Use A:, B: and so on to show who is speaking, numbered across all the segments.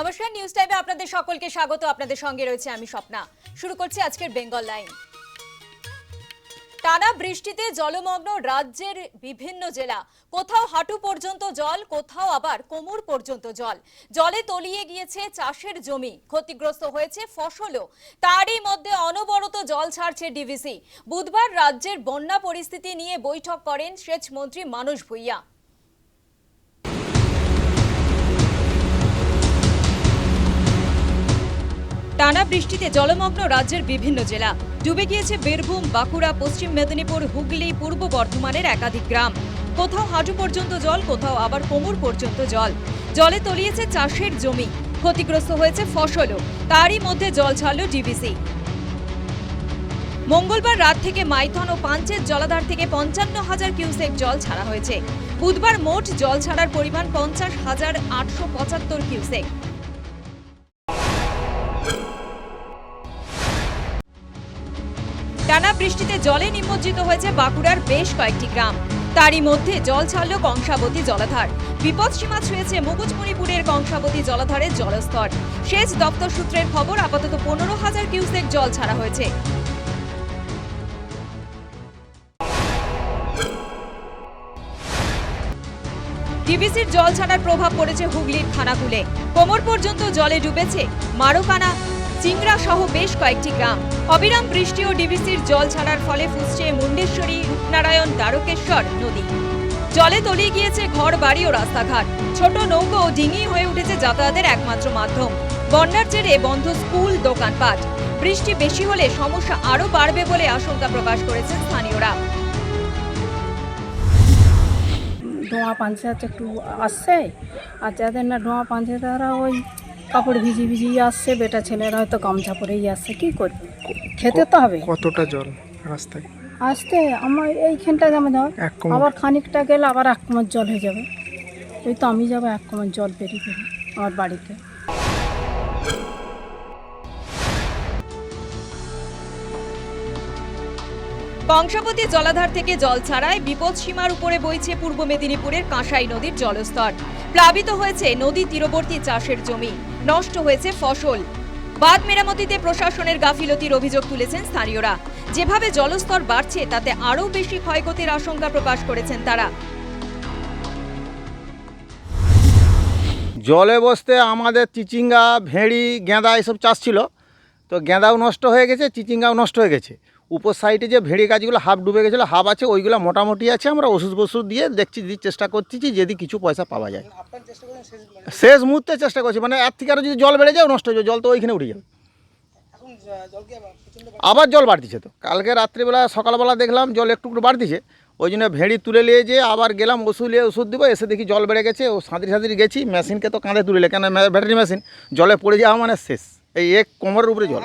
A: নমস্কার নিউজ টাইমে আপনাদের সকলকে স্বাগত। আপনাদের সঙ্গে রয়েছে আমি স্বপ্না। শুরু করছি আজকের বেঙ্গল লাইন টানা বৃষ্টিতে জলমগ্ন রাজ্যের বিভিন্ন জেলা। কোথাও হাঁটু পর্যন্ত জল, কোথাও আবার কোমর পর্যন্ত জল। জলে তলিয়ে গিয়েছে চাষের জমি। ক্ষতিগ্রস্ত হয়েছে ফসলও। তারই মধ্যে অনবরত জল ছাড়ছে ডিভিসি বুধবার রাজ্যের বন্যা পরিস্থিতি নিয়ে বৈঠক করেন সেচ মন্ত্রী মানুষ ভূঁইয়া। টানা বৃষ্টিতে জলমগ্ন রাজ্যের বিভিন্ন জেলা। ডুবে গিয়েছে বীরভূম, বাঁকুড়া, পশ্চিম মেদিনীপুর, হুগলি, পূর্ব বর্ধমানের একাধিক গ্রাম। কোথাও হাঁটু পর্যন্ত জল, কোথাও আবার কোমর পর্যন্ত জল। জলে তলিয়েছে চাষের জমি। ক্ষতিগ্রস্ত হয়েছে ফসলও। তারই মধ্যে জল ছাড়ল ডিবিসি। মঙ্গলবার রাত থেকে মাইথন ও পাঞ্চের জলাধার থেকে পঞ্চান্ন হাজার কিউসেক জল ছাড়া হয়েছে। বুধবার মোট জল ছাড়ার পরিমাণ পঞ্চাশ হাজার আটশো পঁচাত্তর কিউসেক। বৃষ্টিতে জলে নিমজ্জিত হয়েছে বাঁকুড়ার বেশ কয়েকটি গ্রাম। তারই মধ্যে জল ছাড়ল কংসাবতী জলাধার। বিপদসীমা ছুঁয়েছে মুকুটমণিপুরের কংসাবতী জলাধারের জলস্তর। সেচ দপ্তর সূত্রের খবর, আপাতত পনেরো হাজার কিউসেক জল ছাড়া হয়েছে। ডিবিসির জল ছাড়ার প্রভাব পড়েছে হুগলির খানাকুলে। কোমর পর্যন্ত জলে ডুবেছে মারোকানা চিংড়া সহ বেশ কয়েকটি গ্রাম। অবিরাম বৃষ্টি ও ডিবিসির জল ছাড়ার ফলে ফুসছে মুন্ডেশ্বরী, রূপনারায়ণ, দ্বারকেশ্বর নদী। জলে তলিয়ে গিয়েছে ঘর, বাড়ি ও রাস্তাঘাট। ছোট নৌকো ও ডিঙি হয়ে উঠেছে যাতায়াতের একমাত্র মাধ্যম। বন্যার জেরে বন্ধ স্কুল, দোকানপাট। বৃষ্টি বেশি হলে সমস্যা আরও বাড়বে বলে আশঙ্কা প্রকাশ করেছেন স্থানীয়রা।
B: ধোঁয়া পাঞ্চায়েত একটু আসছে। আর যাদের না ধোঁয়া পাঞ্চায়েত তারা ওই কাপড় ভিজি ভিজিয়ে আসছে বেটা ছেলেরা হয়তো গামছা পরেই আসছে কি করবে? খেতে তো হবে।
C: কতটা জল রাস্তায়?
B: আসতে আমার এইখানটা যাবে যাও
C: এক
B: আবার খানিকটা গেলে আবার এক কোমর জল হয়ে যাবে। ওই তো আমি যাব এক কোমর জল পেরিয়ে পেরিয়ে আমার বাড়িতে।
A: কংসাবতী জলাধার থেকে জল ছাড়ায় বিপদ সীমার উপরে বইছে পূর্ব মেদিনীপুরের কাঁসাই নদীর জলস্তর। প্লাবিত হয়েছে নদী তীরবর্তী চাষের জমি। নষ্ট হয়েছে ফসল। বাঁধ মেরামতিতে প্রশাসনের গাফিলতির অভিযোগ তুলেছেন স্থানীয়রা। যেভাবে জলস্তর বাড়ছে, তাতে আরও বেশি ক্ষয়ক্ষতির আশঙ্কা প্রকাশ করেছেন তারা।
D: জলে বসতে আমাদের চিচিঙ্গা, ভেড়ি, গেঁদা এসব চাষ ছিল। তো গেঁদাও নষ্ট হয়ে গেছে, চিচিঙ্গাও নষ্ট হয়ে গেছে। উপর সাইডে যে ভেড়ি গাছগুলো হাফ ডুবে গেছিল হাফ আছে ওইগুলো মোটামুটি আছে আমরা ওষুধ বষুধ দিয়ে দেখছি দিয়ে চেষ্টা করতেছি যদি কিছু পয়সা পাওয়া যায়। শেষ মুহূর্তে? চেষ্টা করছি মানে এর থেকে আরও যদি জল বেড়ে যায় নষ্ট হয়ে যাবে জল তো ওইখানে উঠে যাবে। আবার জল বাড়তিছে তো। কালকে রাত্রিবেলা সকালবেলা দেখলাম জল একটু একটু বাড়তিছে ওই জন্য ভেড়ি তুলে নিয়ে যে আবার গেলাম ওষুধ নিয়ে ওষুধ দিব এসে দেখি জল বেড়ে গেছে ও সাঁতরি সাঁতরি গেছি মেশিনকে তো কাঁধে তুলে কেন ব্যাটারি মেশিন জলে পড়ে যাওয়া মানে শেষ এই এক কোমরের উপরে জল।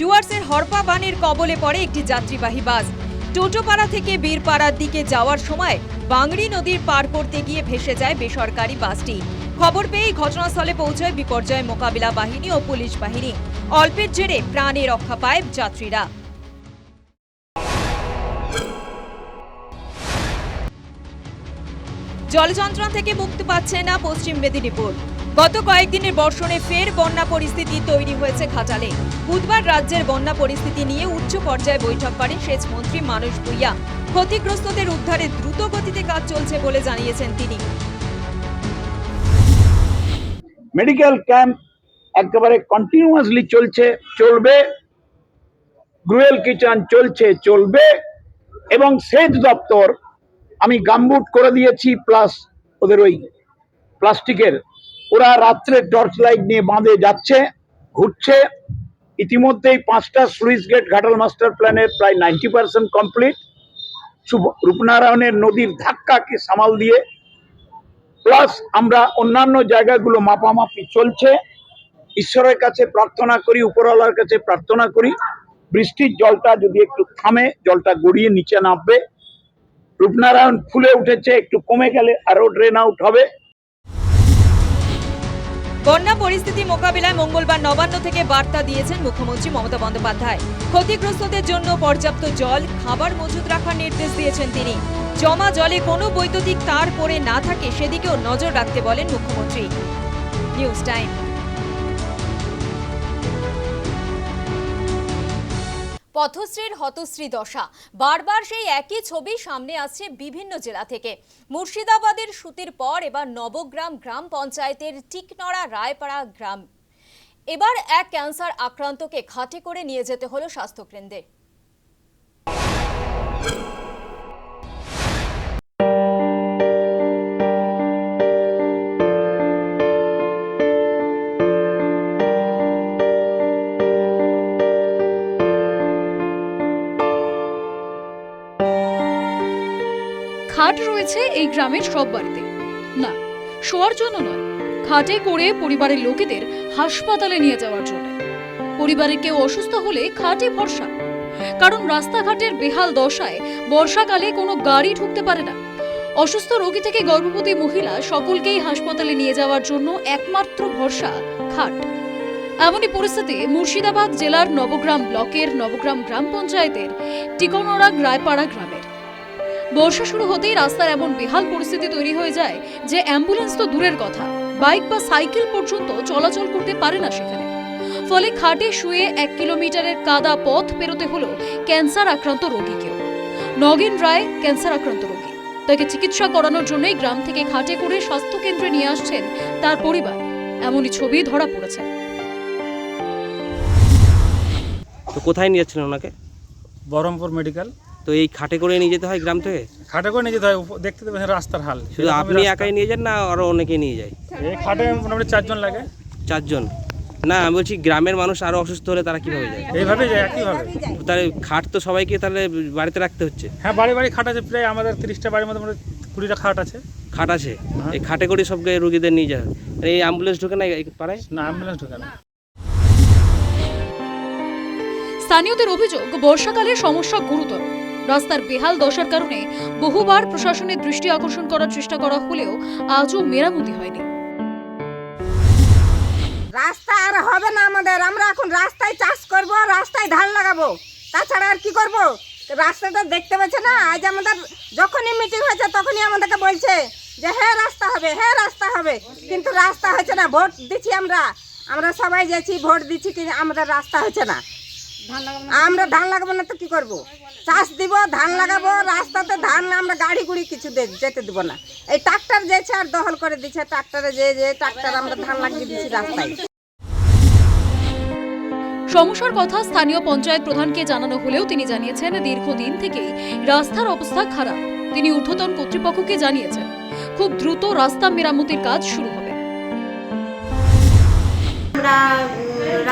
A: ডুয়ার্সের হরপা বানের কবলে পড়ে একটি যাত্রীবাহী বাস। টোটোপাড়া থেকে বীরপাড়ার দিকে যাওয়ার সময় বাংড়ি নদীর পার করতে গিয়ে ভেসে যায় বেসরকারি বাসটি। খবর পেয়েই ঘটনাস্থলে পৌঁছয় বিপর্যয় মোকাবিলা বাহিনী ও পুলিশ বাহিনী। অল্পের জেরে প্রাণে রক্ষা পায় যাত্রীরা। জলযন্ত্রণা থেকে মুক্তি পাচ্ছে না পশ্চিম মেদিনীপুর। গত কয়েকদিনের বর্ষণে ফের বন্যা পরিস্থিতি তৈরি হয়েছে ঘাটালে। বুধবার রাজ্যের বন্যা পরিস্থিতি নিয়ে উচ্চ পর্যায়ে বৈঠক করেন সেচ মন্ত্রী মানুষ ভূঁইয়া। ক্ষতিগ্রস্তদের উদ্ধারে দ্রুত গতিতে কাজ চলছে বলে জানিয়েছেন তিনি।
E: মেডিকেল ক্যাম্প একেবারে কন্টিনিউয়াসলি চলছে, চলবে। গ্রুয়েল কিচেন চলছে, চলবে। এবং সেচ দপ্তর, আমি গামবুট করে দিয়েছি প্লাস ওদের ওই প্লাস্টিকের ওরা রাত্রে টর্চ লাইট নিয়ে বাঁধে, যাচ্ছে, ঘুরছে। ইতিমধ্যেই পাঁচটা সুইচ গেট ঘাটাল মাস্টার প্ল্যানের প্রায় নাইনটি পার্সেন্ট কমপ্লিট রূপনারায়ণের নদীর ধাক্কাকে সামাল দিয়ে। প্লাস আমরা অন্যান্য জায়গাগুলো মাপামাপি চলছে। ঈশ্বরের কাছে প্রার্থনা করি, উপরওয়ালার কাছে প্রার্থনা করি। বৃষ্টির জলটা যদি একটু থামে, জলটা গড়িয়ে নিচে নামবে। রূপনারায়ণ ফুলে উঠেছে, একটু কমে গেলে আরও ড্রেন আউট হবে।
A: বন্যা পরিস্থিতি মোকাবিলায় মঙ্গলবার নবান্ন থেকে বার্তা দিয়েছেন মুখ্যমন্ত্রী মমতা বন্দ্যোপাধ্যায়। ক্ষতিগ্রস্তদের জন্য পর্যাপ্ত জল, খাবার মজুত রাখার নির্দেশ দিয়েছেন তিনি। জমা জলে কোনো বৈদ্যুতিক তার পড়ে না থাকে, সেদিকেও নজর রাখতে বলেন মুখ্যমন্ত্রী। News time. পথশ্রীর হতশ্রী দশা। বারবার সেই একই ছবি সামনে আসছে বিভিন্ন জেলা থেকে। মুর্শিদাবাদের সুতির পর এবার নবগ্রাম গ্রাম পঞ্চায়েতের টিকনড়া রায়পাড়া গ্রাম। এবার এক ক্যান্সার আক্রান্তকে খাটে করে নিয়ে যেতে হলো স্বাস্থ্যকেন্দ্রে।
C: খাট রয়েছে এই গ্রামের সব বাড়িতে। না, শোয়ার জন্য নয়, খাটে করে পরিবারের লোকেদের হাসপাতালে নিয়ে যাওয়ার জন্য। পরিবারের কেউ অসুস্থ হলে খাটে ভরসা। কারণ রাস্তাঘাটের বেহাল দশায় বর্ষাকালে কোনো গাড়ি ঢুকতে পারে না। অসুস্থ রোগী থেকে গর্ভবতী মহিলা সকলকেই হাসপাতালে নিয়ে যাওয়ার জন্য একমাত্র ভরসা খাট। এমনই পরিস্থিতি মুর্শিদাবাদ জেলার নবগ্রাম ব্লকের নবগ্রাম গ্রাম পঞ্চায়েতের টিকনড়া রায়পাড়া গ্রামের। বর্ষা শুরু হতেই রাস্তার এমন বেহাল পরিস্থিতি তৈরি হয়ে যায় যে অ্যাম্বুলেন্স তো দূরের কথা। বাইক বা সাইকেল পর্যন্ত চলাচল করতে পারে না সেখানে। ফলে খাটে শুয়ে এক কিলোমিটারের কাদা পথ পেরোতে হলো ক্যান্সার আক্রান্ত রোগীকেও। নগেন রায় ক্যান্সার আক্রান্ত রোগী। তাকে চিকিৎসা করানোর জন্যই গ্রাম থেকে খাটে করে স্বাস্থ্য কেন্দ্রে নিয়ে আসছেন তার পরিবার। এমনই ছবি ধরা পড়েছে।
F: তো কোথায় নিয়ে যাচ্ছিলেন ওনাকে?
G: বহরমপুর মেডিকেল।
F: তো এই খাটে করে নিয়ে যেতে হয় গ্রাম থেকে?
G: খাটে করে নিয়ে যেতে হয় দেখতে দেবেন রাস্তার হাল।
F: শুধু আপনি একাই নিয়ে যান না আরও অনেকে নিয়ে যায়?
G: এই খাটে মোটামুটি চারজন লাগে।
F: চারজন। না আমি বলছি গ্রামের মানুষ আরও অসুস্থ হলে তারা কীভাবে যায়?
G: এইভাবে যায় একইভাবে।
F: তাহলে খাট তো সবাইকে তাহলে বাড়িতে রাখতে হচ্ছে?
G: হ্যাঁ বাড়ি বাড়ি খাট আছে প্রায় আমাদের তিরিশটা বাড়ির মধ্যে মোটামুটি কুড়িটা খাট আছে।
F: খাট আছে? এই খাটে করে সবকে রুগীদের নিয়ে যায় এই অ্যাম্বুলেন্স ঢুকে না পাড়ায়?
G: না অ্যাম্বুলেন্স ঢুকে না।
C: স্থানীয়দের অভিযোগ বর্ষাকালে সমস্যা গুরুতর। রাস্তার বেহাল দশার কারণে বহুবার প্রশাসনের দৃষ্টি আকর্ষণ করার চেষ্টা করা হলেও আজও মেরামতি হয়নি।
H: রাস্তা আর হবে না আমাদের। আমরা এখন রাস্তায় চাষ করব, রাস্তায় ধান লাগাবো। তাছাড়া আর কি করব? রাস্তাটা দেখতে পাচ্ছে না। আজ আমাদের যখনই মিটিং হয়েছে তখনই আমাদেরকে বলছে যে হ্যাঁ রাস্তা হবে হ্যাঁ রাস্তা হবে। কিন্তু রাস্তা হচ্ছে না, ভোট দিচ্ছি আমরা। আমরা সবাই যাচ্ছি, ভোট দিচ্ছি, কিন্তু আমাদের রাস্তা হচ্ছে না। আমরা ধান লাগাবো না তো কি করব? চাষ দিব ধান লাগাবো রাস্তাতে ধান আমরা গাড়ি গুড়ি কিছু যেতে দিব না। এই ট্রাক্টর যেছে আর দখল করে দিচ্ছে ট্রাক্টরে যে যে ট্রাক্টর আমরা ধান লাগিয়ে দিচ্ছি রাস্তায়।
C: সমস্যার কথা স্থানীয় পঞ্চায়েত প্রধানকে জানানো হলেও তিনি জানিয়েছেন দীর্ঘদিন থেকেই রাস্তার অবস্থা খারাপ। তিনি ঊর্ধ্বতন কর্তৃপক্ষকে জানিয়েছেন খুব দ্রুত রাস্তা মেরামতির কাজ শুরু হবে।
I: আমরা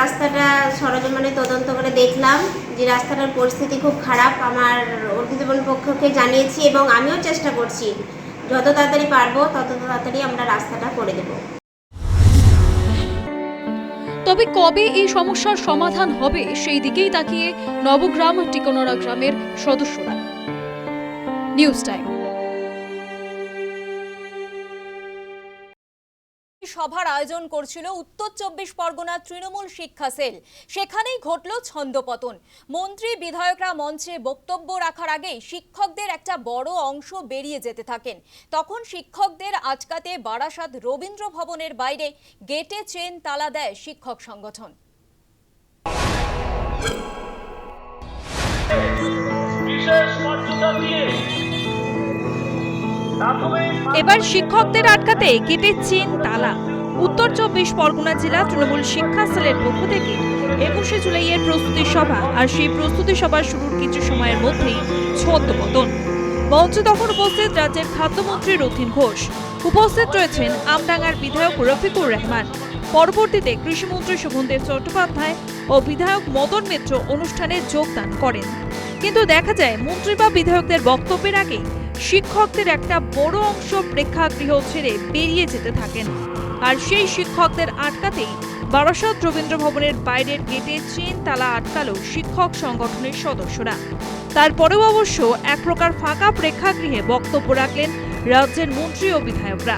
I: রাস্তাটা সরজমানে তদন্ত করে দেখলাম যে রাস্তাটার পরিস্থিতি খুব খারাপ। আমার ঊর্ধ্বতন পক্ষকে জানিয়েছি এবং আমিও চেষ্টা করছি, যত তাড়াতাড়ি পারব তত তাড়াতাড়ি আমরা রাস্তাটা করে দেবো।
C: তবে কবে এই সমস্যার সমাধান হবে সেই দিকেই তাকিয়ে নবগ্রাম টিকোনরা গ্রামের সদস্যরা। News time.
A: সভার আয়োজন করছিল উত্তর চব্বিশ পরগনা তৃণমূল শিক্ষা সেল। সেখানেই ঘটল ছন্দপতন। মন্ত্রী বিধায়করা মঞ্চে বক্তব্য রাখার আগেই শিক্ষকদের একটা বড় অংশ বেরিয়ে যেতে থাকেন। তখন শিক্ষকদের আটকাতে বারাসাত রবীন্দ্র ভবনের বাইরে গেটে চেন তালা দেয় শিক্ষক সংগঠন।
J: এবার শিক্ষকদের আটকাতে গেটে চেন তালা। উত্তর চব্বিশ পরগনা জেলা তৃণমূল শিক্ষা সেলের পক্ষ থেকে একুশে জুলাইয়ের প্রস্তুতি সভা, আর সেই প্রস্তুতি সভা শুরুর কিছু সময়ের মধ্যেই ছদ্মপতন মঞ্চে তখন উপস্থিত রাজ্যের খাদ্যমন্ত্রী রথিন ঘোষ। উপস্থিত রয়েছেন আমডাঙ্গার বিধায়ক রফিকুর রহমান। পরবর্তীতে কৃষিমন্ত্রী শোভনদেব চট্টোপাধ্যায় ও বিধায়ক মদন মিত্র অনুষ্ঠানে যোগদান করেন। কিন্তু দেখা যায়, মন্ত্রী বা বিধায়কদের বক্তব্যের আগেই শিক্ষকদের একটা বড় অংশ প্রেক্ষাগৃহ ছেড়ে বেরিয়ে যেতে থাকেন। আর সেই শিক্ষকদের আটকাতেই বারাসাত রবীন্দ্র ভবনের বাইরের গেটে চেন তালা আটকালো শিক্ষক সংগঠনের সদস্যরা। তারপরেও অবশ্য এক প্রকার ফাঁকা প্রেক্ষাগৃহে বক্তব্য রাখলেন রাজ্যের মন্ত্রী ও বিধায়করা।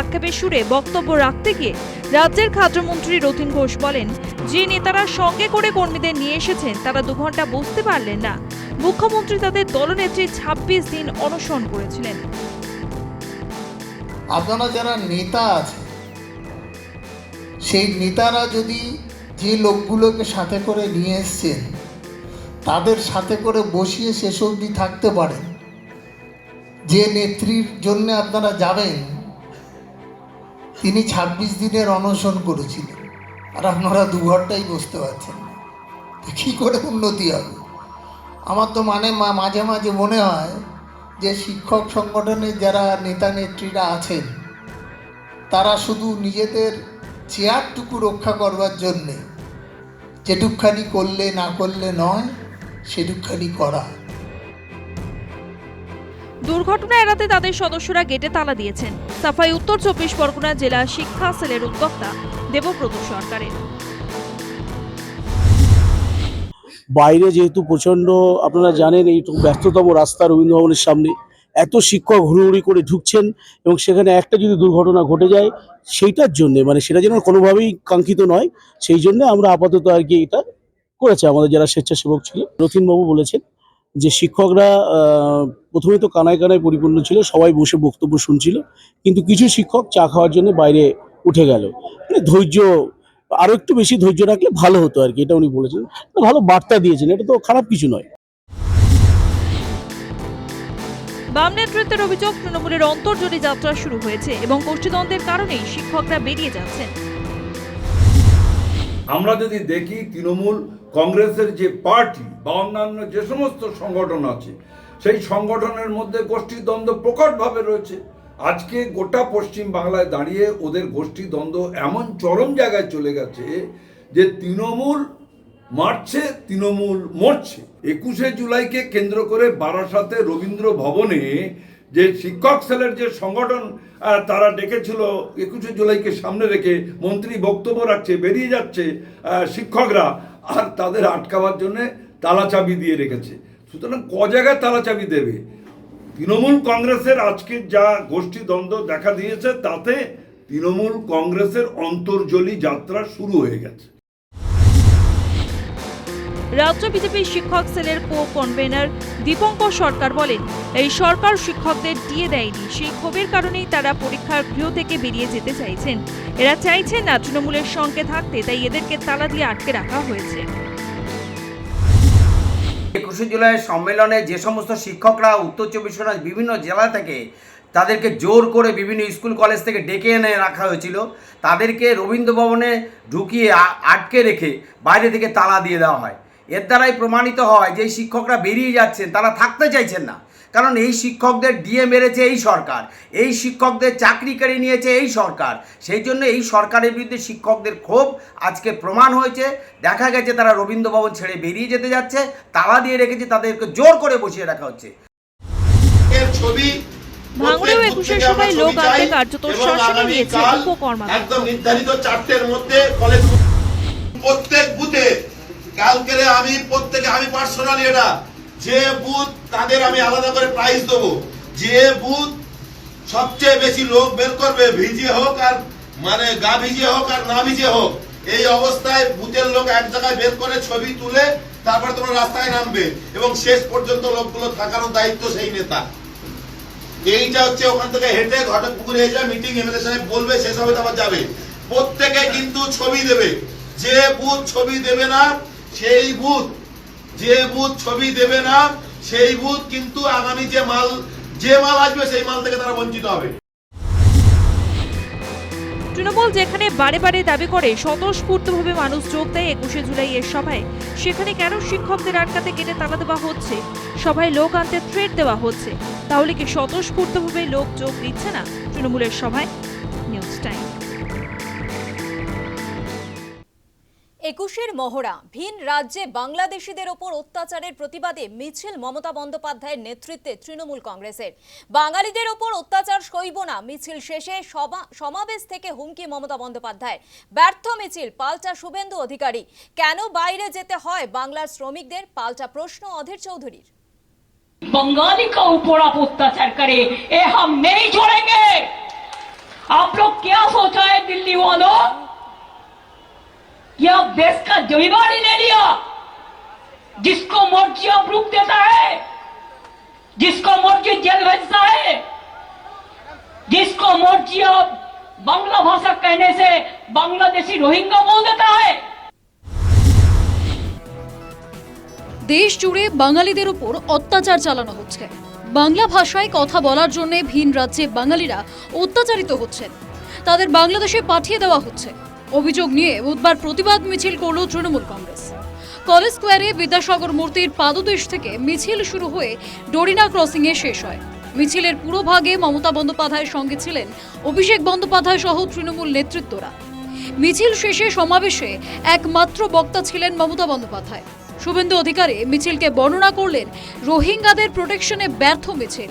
J: আক্ষেপের সুরে বক্তব্য রাখতে গিয়ে রাজ্যের খাদ্যমন্ত্রী রথিন ঘোষ বলেন, যে নেতারা সঙ্গে করে কর্মীদের নিয়ে এসেছেন, তারা দু ঘণ্টা বসতে পারলেন না। মুখ্যমন্ত্রী তাদের দলনেত্রী ছাব্বিশ দিন অনশন করেছিলেন।
K: আপনারা যারা নেতা আছে সেই নেতারা যদি যে লোকগুলোকে সাথে করে নিয়ে এসছেন, তাদের সাথে করে বসিয়ে শেষ অবধি থাকতে পারেন। যে নেত্রীর জন্য আপনারা যাবেন, তিনি ছাব্বিশ দিনের অনশন করেছিলেন। আর আপনারা দু ঘন্টাই বসতে পারছেন কী করে উন্নতি হবে? আমার তো মানে মাঝে মাঝে মনে হয় যে শিক্ষক সংগঠনের যারা নেতা নেত্রীরা আছেন, তারা শুধু নিজেদের চেয়ারটুকু রক্ষা করবার জন্যে যেটুকখানি করলে না করলে নয় সেটুকখানি করা।
J: দুর্ঘটনা এড়াতে তাদের সদস্যরা গেটে তালা দিয়েছেন। সাফাই উত্তর চব্বিশ পরগনা জেলা শিক্ষা সেলের উদ্যোক্তা দেবব্রত সরকারের।
L: বাইরে যেহেতু প্রচণ্ড আপনারা জানেন এই তো ব্যস্ততম রাস্তা রবীন্দ্র ভবনের সামনে। এত শিক্ষক হুড়ুহুড়ি করে ঢুকছেন এবং সেখানে একটা যদি দুর্ঘটনা ঘটে যায়, সেইটার জন্যে মানে সেটা যেন কোনোভাবেই কাঙ্ক্ষিত নয়, সেই জন্য আমরা আপাতত আর কি এটা করেছে। আমাদের যারা স্বেচ্ছাসেবক ছিল, রথিনবাবু বলেছেন যে শিক্ষকরা প্রথমে তো কানায় কানায় পরিপূর্ণ ছিল, সবাই বসে বক্তব্য শুনছিল, কিন্তু কিছু শিক্ষক চা খাওয়ার জন্য বাইরে উঠে গেল। মানে ধৈর্য, আরও একটু বেশি ধৈর্য রাখলে ভালো হতো আর কি, এটা উনি বলেছেন। ভালো বার্তা দিয়েছেন, এটা তো খারাপ কিছু নয়।
J: বাম নেতৃত্বের অভিযোগ, তৃণমূলের অন্তর্জোরী যাত্রা শুরু হয়েছে এবং গোষ্ঠীদ্বন্দ্বের কারণেই শিক্ষকরা বেরিয়ে যাচ্ছেন।
M: আমরা যদি দেখি তৃণমূল কংগ্রেসের যে পার্টি বা অন্যান্য যে সমস্ত সংগঠন আছে, সেই সংগঠনের মধ্যে গোষ্ঠীদ্বন্দ্ব প্রকটভাবে রয়েছে। আজকে গোটা পশ্চিম বাংলায় দাঁড়িয়ে ওদের গোষ্ঠীদ্বন্দ্ব এমন চরম জায়গায় চলে গেছে যে তৃণমূল মারছে, তৃণমূল মরছে। একুশে জুলাইকে কেন্দ্র করে বারাসাতে রবীন্দ্র ভবনে যে শিক্ষক সেলের যে সংগঠন তারা ডেকেছিল, একুশে জুলাইকে সামনে রেখে মন্ত্রী বক্তব্য রাখছে, বেরিয়ে যাচ্ছে শিক্ষকরা, আর তাদের আটকাবার জন্য তালা চাবি দিয়ে রেখেছে। সুতরাং ক জায়গায় তালা চাবি দেবে? তৃণমূল কংগ্রেসের আজকে যা গোষ্ঠী দ্বন্দ্ব দেখা দিয়েছে, তাতে তৃণমূল কংগ্রেসের অন্তর্জলী যাত্রা শুরু হয়ে গেছে।
J: রাজ্য বিজেপির শিক্ষক সেলের কো কনভেনার দীপঙ্কর সরকার বলেন, এই সরকার শিক্ষকদের দিয়ে দেয়নি। সেই ক্ষোভের কারণেই তারা পরীক্ষার গৃহ থেকে বেরিয়ে যেতে চাইছেন। এরা চাইছেন না তৃণমূলের সঙ্গে থাকতে, তাই এদেরকে তালা দিয়ে আটকে রাখা হয়েছে।
N: একুশে জুলাই সম্মেলনে যে সমস্ত শিক্ষকরা উত্তর চব্বিশ পরগনার বিভিন্ন জেলা থেকে তাদেরকে জোর করে বিভিন্ন স্কুল, কলেজ থেকে ডেকে এনে রাখা হয়েছিল, তাদেরকে রবীন্দ্র ভবনে ঢুকিয়ে আটকে রেখে বাইরে থেকে তালা দিয়ে দেওয়া হয়। এর দ্বারাই প্রমাণিত হয় যে শিক্ষকরা বেরিয়ে যাচ্ছেন তারা থাকতে চাইছেন না। কারণ এই শিক্ষকদের ডিএ মেরেছে এই সরকার এই শিক্ষকদের চাকরি কেড়ে নিয়েছে এই সরকার। সেই জন্য এই সরকারের বিরুদ্ধে শিক্ষকদের ক্ষোভ আজকে প্রমাণ হয়েছে। দেখা গেছে তারা রবীন্দ্র ভবন ছেড়ে বেরিয়ে যেতে যাচ্ছে তালা দিয়ে রেখেছে তাদেরকে জোর করে বসিয়ে রাখা হচ্ছে।
K: ছবি
J: ভাঙড়েও একুশের সময় লোক আনতে কার্যত শাসনে নিয়েছে উপকর্মকর্তা
K: একদম নির্ধারিত চারটের মধ্যে কলেজ প্রত্যেক বুথে কালকে আমি প্রত্যেকে, আমি পার্সোনালি এটা, যে বুথ তাদের আমি আলাদা করে প্রাইজ দেবো। যে বুথ সবচেয়ে বেশি লোক বের করবে, ভিজে হোক আর মানে গা ভিজে হোক আর না ভিজিয়ে হোক, এই অবস্থায় বুথের লোক এক জায়গায় বের করে ছবি তুলে তারপর তোমরা রাস্তায় নামবে এবং শেষ পর্যন্ত লোকগুলো থাকারও দায়িত্ব সেই নেতা। এইটা হচ্ছে ওখান থেকে হেঁটে ঘটক পুকুরে এসে মিটিং এমএলএ সাহেব বলবে, শেষ হবে তারপর যাবে। প্রত্যেকে কিন্তু ছবি দেবে। যে বুথ ছবি দেবে না সেই বুথ যে বুথ ছবি দেবে না, সেই বুথ কিন্তু আগামী যে মাল যে মাল আসবে, সেই মাল থেকে তারা বঞ্চিত হবে।
J: তৃণমূল যেখানে বারে বারে দাবি করে, স্বতঃস্ফূর্তভাবে মানুষ যোগ দেয় একুশে জুলাই এর সভায়। সেখানে কেন শিক্ষকদের আটকাতে কেটে তালা দেওয়া হচ্ছে? সভায় লোক আনতে থ্রেট দেওয়া হচ্ছে। তাহলে কি স্বতঃস্ফূর্তভাবে লোক যোগ দিচ্ছে না তৃণমূলের সভায়? News time.
A: একুশের মহড়া ভিন রাজ্যে বাংলাদেশিদের ওপর অত্যাচারের প্রতিবাদে মিছিল মমতা বন্দ্যোপাধ্যায়ের নেতৃত্বে তৃণমূল কংগ্রেসের বাঙালিদের ওপর অত্যাচার সইব না মিছিল শেষে সভা- সমাবেশ থেকে হুমকি মমতা বন্দ্যোপাধ্যায় ব্যর্থ মিছিল পাল্টা শুভেন্দু অধিকারী কেন বাইরে যেতে হয় বাংলার শ্রমিকদের পাল্টা প্রশ্ন অধীর চৌধুরীর
C: बंगाली का ऊपर आप अत्याचार करे ये हम नहीं छोड़ेंगे
O: आप लोग क्या सोचा है दिल्ली वालों कि आप देश का जमीवारी ले लिया जिसको मर्जी आप रूप देता है जिसको मर्जी जेल भेजता है जिसको मर्जी आप बांग्ला भाषा कहने से बांग्लादेशी रोहिंगा बोल देता है
C: দেশ জুড়ে বাঙালিদের উপর অত্যাচার চালানো হচ্ছে বাংলা ভাষায় কথা বলার জন্য ভিন রাজ্যে বাঙালিরা অত্যাচারিত হচ্ছেন তাদের বাংলাদেশে পাঠিয়ে দেওয়া হচ্ছে অভিযোগ নিয়ে বুধবার প্রতিবাদ মিছিল করল তৃণমূল কংগ্রেস। কলেজ স্কোয়ারে বিদ্যাসাগর মূর্তির পাদদেশ থেকে মিছিল শুরু হয়ে ডোরিনা ক্রসিংয়ে শেষ হয়। মিছিলের পুরো ভাগে মমতা বন্দ্যোপাধ্যায়ের সঙ্গে ছিলেন অভিষেক বন্দ্যোপাধ্যায় সহ তৃণমূল নেতৃত্বরা। মিছিল শেষে সমাবেশে একমাত্র বক্তা ছিলেন মমতা বন্দ্যোপাধ্যায়। শুভেন্দু অধিকারী মিছিলকে বর্ণনা করলেন, রোহিঙ্গাদের প্রোটেকশনে ব্যর্থ মিছিল।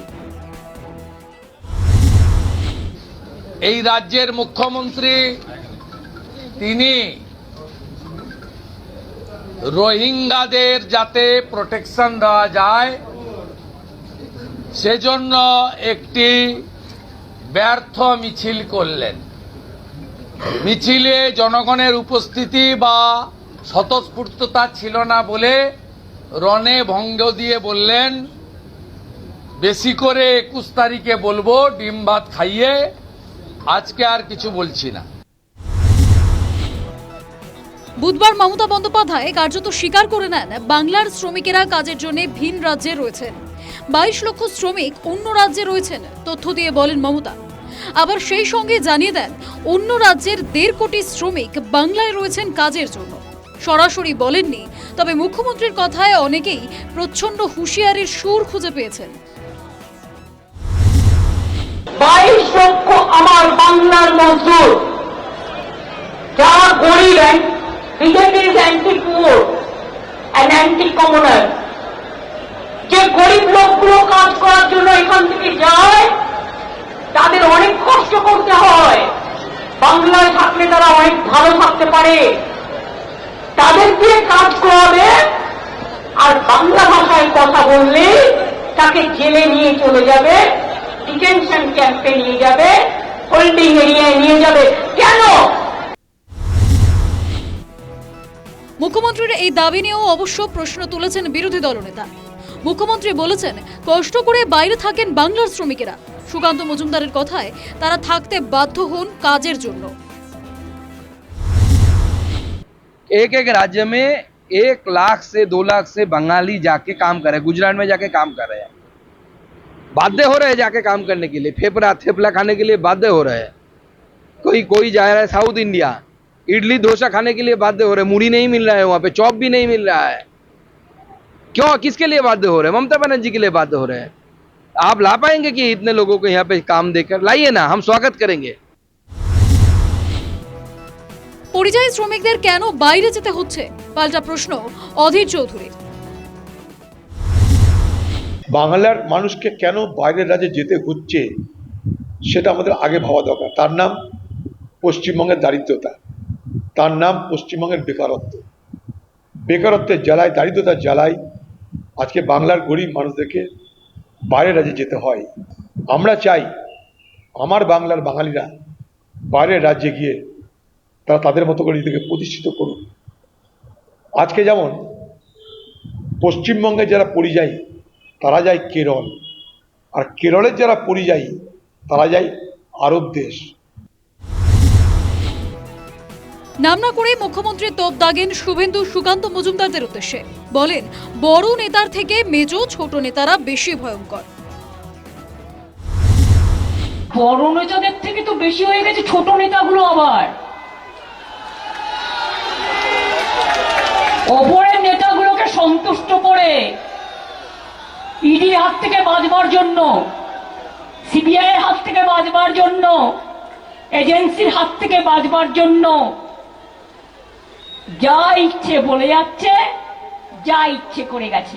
F: এই রাজ্যের মুখ্যমন্ত্রী তিনি রোহিঙ্গাদের যাতে প্রোটেকশন দেওয়া যায়, সেজন্য একটি ব্যর্থ মিছিল করলেন। মিছিলে জনগণের উপস্থিতি বা স্বতঃস্ফূর্ততা ছিল না বলে রণে ভঙ্গ দিয়ে বললেন, বেশি করে একুশ তারিখে বলব, ডিম ভাত খাইয়ে আজকে আর কিছু বলছি না।
C: বুধবার মমতা বন্দ্যোপাধ্যায় কার্যত স্বীকার করে নেন বাংলার শ্রমিকেরা কাজের জন্য ভিন রাজ্যে রয়েছেন বাইশ লক্ষ শ্রমিক অন্য রাজ্যে রয়েছেন, তথ্য দিয়ে বলেন মমতা। আবার সেই সঙ্গে জানিয়ে দেন, অন্য রাজ্যের দেড় কোটি শ্রমিক বাংলায় রয়েছেন কাজের জন্য। সরাসরি বলেননি, তবে মুখ্যমন্ত্রীর কথায় অনেকেই প্রচণ্ড হুঁশিয়ারির সুর খুঁজে পেয়েছেন।
O: বাইশ লক্ষ আমার বাংলার মজদুর। যারা গরিব BJP anti poor and anti commoner যে গরিব লোকগুলো কাজ করার জন্য এখান থেকে যায়, তাদের অনেক কষ্ট করতে হয়। বাংলায় থাকলে তারা অনেক ভালো থাকতে পারে। তাদের দিয়ে কাজ করাবে আর বাংলা ভাষায় কথা বললে তাকে জেলে নিয়ে চলে যাবে, ডিটেনশন ক্যাম্পে নিয়ে যাবে হোল্ডিং এরিয়ায় নিয়ে যাবে। কেন?
C: মুখ্যমন্ত্রীর এই দাবি নিয়েও অবশ্য প্রশ্ন তুলেছেন বিরোধী দলনেতা মুখ্যমন্ত্রী বলেছেন কষ্ট করে বাইরে থাকেন বাংলার শ্রমিকেরা সুকান্ত মজুমদারের কথায় তারা থাকতে বাধ্য হন কাজের জন্য
P: एक एक राज्य में एक लाख से दो लाख से बंगाली जाके काम कर रहे हैं गुजरात में जाके काम कर रहे हैं बाध्य हो रहे हैं जाके काम करने के लिए फेफड़ा थेपला खाने के लिए बाध्य हो रहे हैं कोई कोई जा रहा है साउथ इंडिया इडली डोसा खाने के लिए बाध्य हो रहे हैं मुड़ी नहीं मिल रहा है वहाँ पे चॉप भी नहीं मिल रहा है क्यों किसके लिए बाध्य हो रहे हैं ममता बनर्जी के लिए बाध्य हो रहे हैं आप ला पाएंगे कि इतने लोगों को यहाँ पे काम देकर लाइए ना हम स्वागत करेंगे
C: পরিযায়ী শ্রমিকদের কেন বাইরে যেতে হচ্ছে পাল্টা প্রশ্ন অধীর চৌধুরীর
Q: বাংলার মানুষকে কেন বাইরের রাজ্যে যেতে হচ্ছে সেটা আমাদের আগে ভাবা দরকার তার নাম পশ্চিমবঙ্গের দারিদ্রতা তার নাম পশ্চিমবঙ্গের বেকারত্ব। বেকারত্বের জ্বালায়, দারিদ্রতার জ্বালায় আজকে বাংলার গরিব মানুষদেরকে বাইরের রাজ্যে যেতে হয়। আমরা চাই আমার বাংলার বাঙালিরা বাইরের রাজ্যে গিয়ে তারা তাদের মতো করে নিজেদেরকে প্রতিষ্ঠিত করুক। আজকে যেমন পশ্চিমবঙ্গের যারা পরিযায়ী, তারা যায় কেরল। আর কেরলের যারা পরিযায়ী, তারা যায় আরব দেশ।
C: নাম না করে মুখ্যমন্ত্রী তোপ দাগেন শুভেন্দু সুকান্ত মজুমদারদের উদ্দেশ্যে। বলেন, বড় নেতার থেকে মেজো ছোট নেতারা বেশি ভয়ঙ্কর।
O: বড় নেতাদের থেকে তো বেশি হয়ে গেছে ছোট নেতাগুলো আবার। ওপরের নেতাগুলোকে সন্তুষ্ট করে ইডি হাত থেকে বাঁচবার জন্য, সিবিআই এর হাত থেকে বাঁচবার জন্য, এজেন্সির হাত থেকে বাঁচবার জন্য যা ইচ্ছে বলে যাচ্ছে, যা ইচ্ছে করে গেছে।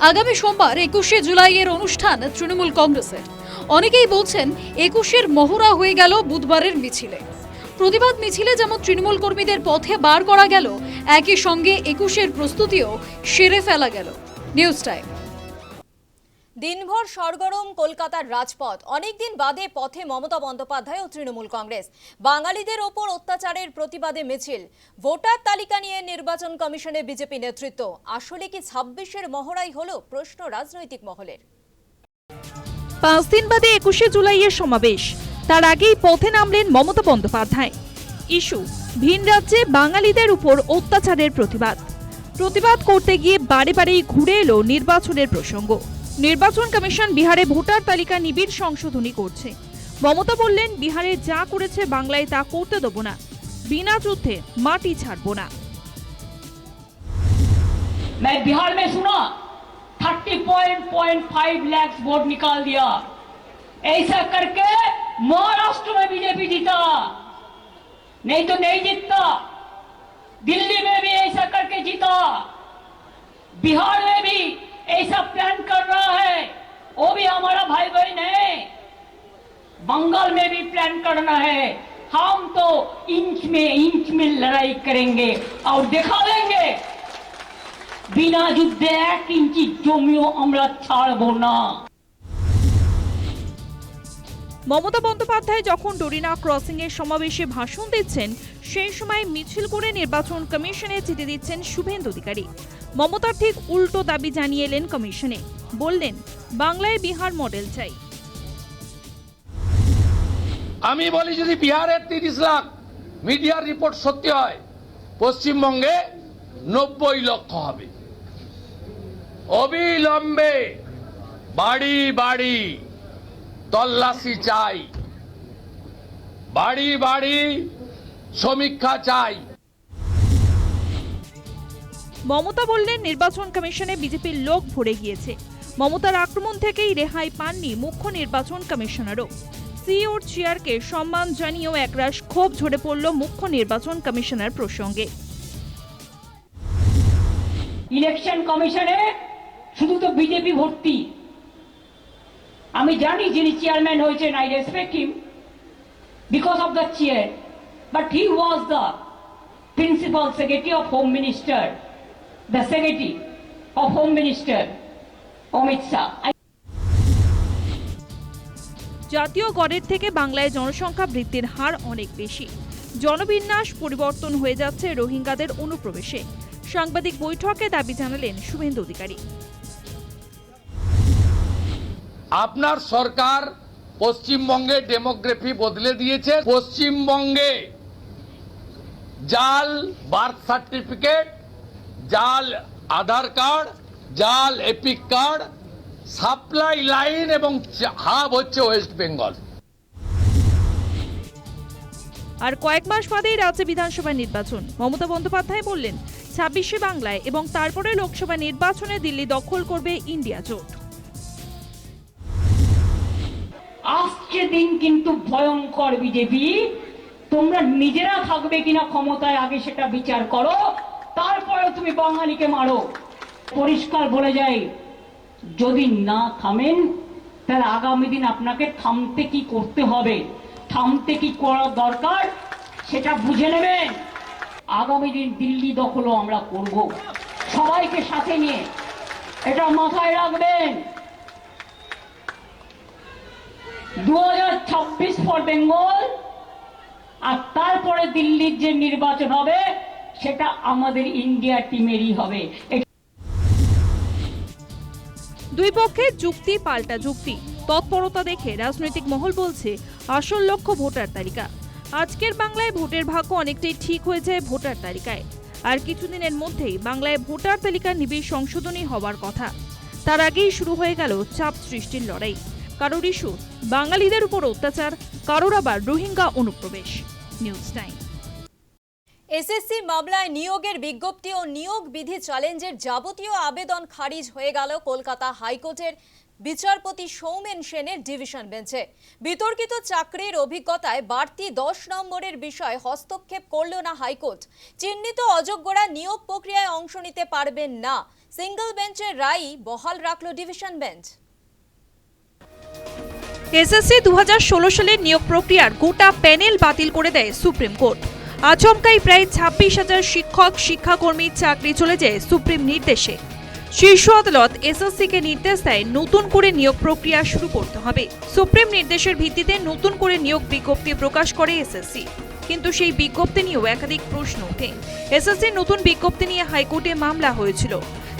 C: আগামী সোমবার একুশে জুলাইয়ের অনুষ্ঠান তৃণমূল কংগ্রেসের। অনেকেই বলছেন একুশের মহড়া হয়ে গেল বুধবারের মিছিলে। প্রতিবাদ মিছিলে যেমন তৃণমূল কর্মীদের পথে বার করা গেল, একই সঙ্গে একুশের প্রস্তুতিও সেরে ফেলা গেল। News time.
A: দিনভর সরগরম কলকাতার রাজপথ। অনেকদিন বাদে পথে মমতা বন্দ্যোপাধ্যায় ও তৃণমূল কংগ্রেস। বাঙালিদের ওপর অত্যাচারের প্রতিবাদে মিছিল। ভোটার তালিকা নিয়ে নির্বাচন কমিশনে বিজেপি নেতৃত্ব। আসলে কি ছাব্বিশের মহড়াই হলো প্রশ্ন রাজনৈতিক মহলের?
J: পাঁচ দিন বাদে একুশে জুলাইয়ের সমাবেশ। তার আগেই পথে নামলেন মমতা বন্দ্যোপাধ্যায়। ইস্যু, ভিন রাজ্যে বাঙালিদের উপর অত্যাচারের প্রতিবাদ। প্রতিবাদ করতে গিয়ে বারে বারেই ঘুরে এলো নির্বাচনের প্রসঙ্গ। নির্বাচন কমিশন বিহারে ভোটার তালিকা নিবিড় সংশোধনী করছে মমতা বললেন বিহারে যা করেছে বাংলায় তা করতে দেবো না বিনা যুদ্ধে মাটি ছাড়বো না
O: मैं बिहार में सुना thirty point point five lakhs vote निकाल दिया ऐसा करके महाराष्ट्र में बीजेपी जीता नहीं तो नहीं जीतता दिल्ली में भी ऐसा करके जीता बिहार में भी ऐसा प्लान कर रहा है वो भी हमारा भाई बहन है बंगाल में भी प्लान करना है हम तो इंच में इंच में लड़ाई करेंगे और दिखा देंगे বিনা যুদ্ধে এক ইঞ্চি জমিও আমরা ছাড়বো না
J: মমতা বন্দ্যোপাধ্যায় যখন ডোরিনা ক্রসিং এর সমাবেশে ভাষণ দিচ্ছেন, সেই সময় মিছিল করে নির্বাচন কমিশনে চিঠি দিচ্ছেন শুভেন্দু অধিকারী। মমতার ঠিক উল্টো দাবি জানিয়ে এলেন কমিশনে। বললেন, বাংলায় বিহার মডেল চাই।
F: আমি বলি, যদি বিহারের তিরিশ লাখ মিডিয়ার রিপোর্ট সত্যি হয়, পশ্চিমবঙ্গে নব্বই লক্ষ হবে। অবিলম্বে বাড়ি বাড়ি তল্লাশি চাই। বাড়ি বাড়ি সমীক্ষা চাই।
J: মমতা বললেন নির্বাচন কমিশনে বিজেপির লোক ভরে গিয়েছে। মমতার আক্রমণ থেকেই রেহাই পাননি মুখ্য নির্বাচন কমিশনারও। সিওর চেয়ারকে সম্মান জানিয়েও একরাশ ক্ষোভ ঝরে পড়ল মুখ্য নির্বাচন কমিশনার প্রসঙ্গে।
O: ইলেকশন কমিশনে শুধু তো বিজেপি ভর্তি। আমি জানি যিনি চেয়ারম্যান হয়েছেন I respect him because of the chair but he was the principal secretary of home minister the secretary of home minister Amit Shah
J: জাতীয় গড়ের থেকে বাংলায় জনসংখ্যা বৃদ্ধির হার অনেক বেশি। জনবিন্যাস পরিবর্তন হয়ে যাচ্ছে রোহিঙ্গাদের অনুপ্রবেশে। সাংবাদিক বৈঠকে দাবি জানালেন শুভেন্দু অধিকারী।
F: আপনার সরকার পশ্চিমবঙ্গে ডেমোগ্রাফি বদলে দিয়েছে। পশ্চিমবঙ্গে জাল বার্থ সার্টিফিকেট, জাল আধার কার্ড, জাল এপিক কার্ড, সাপ্লাই লাইন এবং হাব হচ্ছে ওয়েস্ট বেঙ্গল।
J: আর কয়েক মাস বাদেই রাজ্যে বিধানসভা নির্বাচন। মমতা বন্দ্যোপাধ্যায় বললেন, ছাব্বিশে বাংলায় এবং তারপরে লোকসভা নির্বাচনে দিল্লি দখল করবে ইন্ডিয়া জোট।
O: আসছে দিন কিন্তু ভয়ঙ্কর বিজেপি। তোমরা নিজেরা থাকবে কিনা ক্ষমতায়, আগে সেটা বিচার করো তারপরে তুমি বাঙালিকে মারো। পরিষ্কার বলে যাই, যদি না থামেন, তাহলে আগামী দিন আপনাকে থামতে কি করতে হবে, থামতে কি করা দরকার, সেটা বুঝে নেবেন। আগামী দিন দিল্লি দখলও আমরা করব। সবাইকে সাথে নিয়ে এটা মাথায় রাখবেন। দু হাজার ছাব্বিশ ফর বেঙ্গল আর তারপরে দিল্লির যে নির্বাচন হবে, সেটা আমাদের ইন্ডিয়া টিমেরই হবে।
J: দুই পক্ষের যুক্তি পাল্টা যুক্তি। তৎপরতা দেখে রাজনৈতিক মহল বলছে, আসল লক্ষ্য ভোটার তালিকা। আজকের বাংলায় ভোটের ভাগ্য অনেকটাই ঠিক হয়ে যায় ভোটার তালিকায়। আর কিছুদিনের মধ্যেই বাংলায় ভোটার তালিকা নিবিড় সংশোধনী হওয়ার কথা। তার আগেই শুরু হয়ে গেল চাপ সৃষ্টির লড়াই। কারোর ইস্যু, বাঙালিদের উপর অত্যাচার, কারোর আবার রোহিঙ্গা অনুপ্রবেশ। News time.
A: এসএসসি মামলায় নিয়োগের বিজ্ঞপ্তি ও নিয়োগ বিধি চ্যালেঞ্জের যাবতীয় আবেদন খারিজ হয়ে গেল কলকাতা হাইকোর্টের বিচারপতি সৌমেন সেনের ডিভিশন বেঞ্চে। বিতর্কিত চাকরির অভিজ্ঞতায় বাড়তি দশ নম্বরের বিষয় হস্তক্ষেপ করল না হাইকোর্ট। চিহ্নিত অযোগ্যরা নিয়োগ প্রক্রিয়ায় অংশ নিতে পারবেন না। সিঙ্গল বেঞ্চের রায় বহাল রাখল ডিভিশন বেঞ্চ।
J: এসএসসি দু সালের নিয়োগ প্রক্রিয়ার গোটা প্যানেল বাতিল করে দেয় সুপ্রিম কোর্ট। আচমকাই প্রায় ছাব্বিশ হাজার শিক্ষক শিক্ষাকর্মীর চাকরি চলে যায় সুপ্রিম নির্দেশে। শীর্ষ আদালত এসএসসিকে নির্দেশ দেয় নতুন করে নিয়োগ প্রক্রিয়া শুরু করতে হবে। সুপ্রিম নির্দেশের ভিত্তিতে নতুন করে নিয়োগ বিজ্ঞপ্তি প্রকাশ করে এসএসসি। কিন্তু সেই বিজ্ঞপ্তি নিয়েও একাধিক প্রশ্ন ওঠে। এসএসসির নতুন বিজ্ঞপ্তি নিয়ে হাইকোর্টে মামলা হয়েছিল।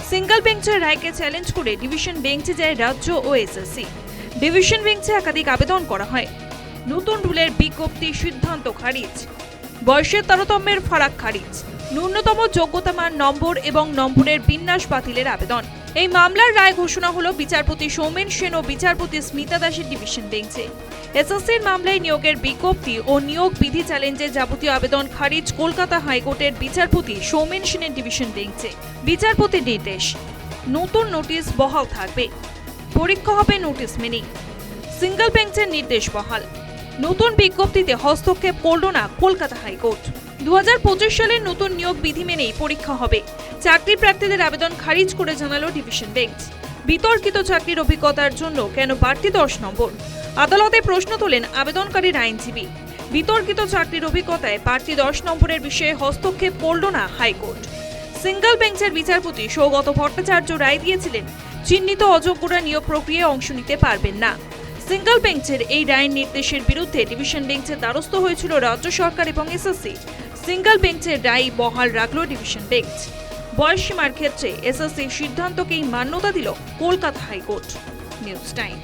J: সিঙ্গল বেঞ্চের রায়কে চ্যালেঞ্জ করে ডিভিশন বেঞ্চে যায় রাজ্য ও এসএসসি। ডিভিশন বেঞ্চে একাধিক আবেদন করা হয়। নতুন রুলের বিজ্ঞপ্তি সিদ্ধান্ত খারিজ। বয়সের তারতম্যের ফারাক খারিজ। ন্যূনতম যোগ্যতা মান নম্বর এবং নম্বরের বিন্যাস বাতিলের আবেদন। এই মামলার রায় ঘোষণা হলো বিচারপতি সৌমেন সেন ও বিচারপতি স্মিতা দাসের ডিভিশন বেঞ্চে। এসএসসির মামলায় নিয়োগের বিজ্ঞপ্তি ও নিয়োগ বিধি চ্যালেঞ্জে যাবতীয় আবেদন খারিজ কলকাতা হাইকোর্টের বিচারপতি সৌমেন সেনের ডিভিশন বেঞ্চে। বিচারপতির নির্দেশ। নতুন নোটিশ বহাল থাকবে। পরীক্ষা হবে নোটিশ মেনেই সিঙ্গল বেঞ্চের নির্দেশ বহাল। নতুন বিজ্ঞপ্তিতে হস্তক্ষেপ করল না কলকাতা হাইকোর্ট। দুহাজার পঁচিশ সালের নতুন নিয়োগ বিধি মেনেই পরীক্ষা হবে। চাকরি প্রার্থীদের আবেদন খারিজ করে জানালো ডিভিশন বেঞ্চ বিতর্কিত চাকরির অভিজ্ঞতার জন্য কেন বাড়তি দশ নম্বর? আদালতে প্রশ্ন তোলেন আবেদনকারীর আইনজীবী। বিতর্কিত চাকরির অভিজ্ঞতায় বাড়তি দশ নম্বরের বিষয়ে হস্তক্ষেপ করল না হাইকোর্ট। সিঙ্গল বেঞ্চের বিচারপতি সৌগত ভট্টাচার্য রায় দিয়েছিলেন চিহ্নিত অযোগ্যরা নিয়োগ প্রক্রিয়ায় অংশ নিতে পারবেন না। সিঙ্গল বেঞ্চের এই রায়ের নির্দেশের বিরুদ্ধে ডিভিশন বেঞ্চের দ্বারস্থ হয়েছিল রাজ্য সরকার এবং এসএসসি। সিঙ্গল বেঞ্চের রায় বহাল রাখল ডিভিশন বেঞ্চ। বয়সসীমার ক্ষেত্রে এসএসসির সিদ্ধান্তকেই মান্যতা দিল কলকাতা হাইকোর্ট। News time.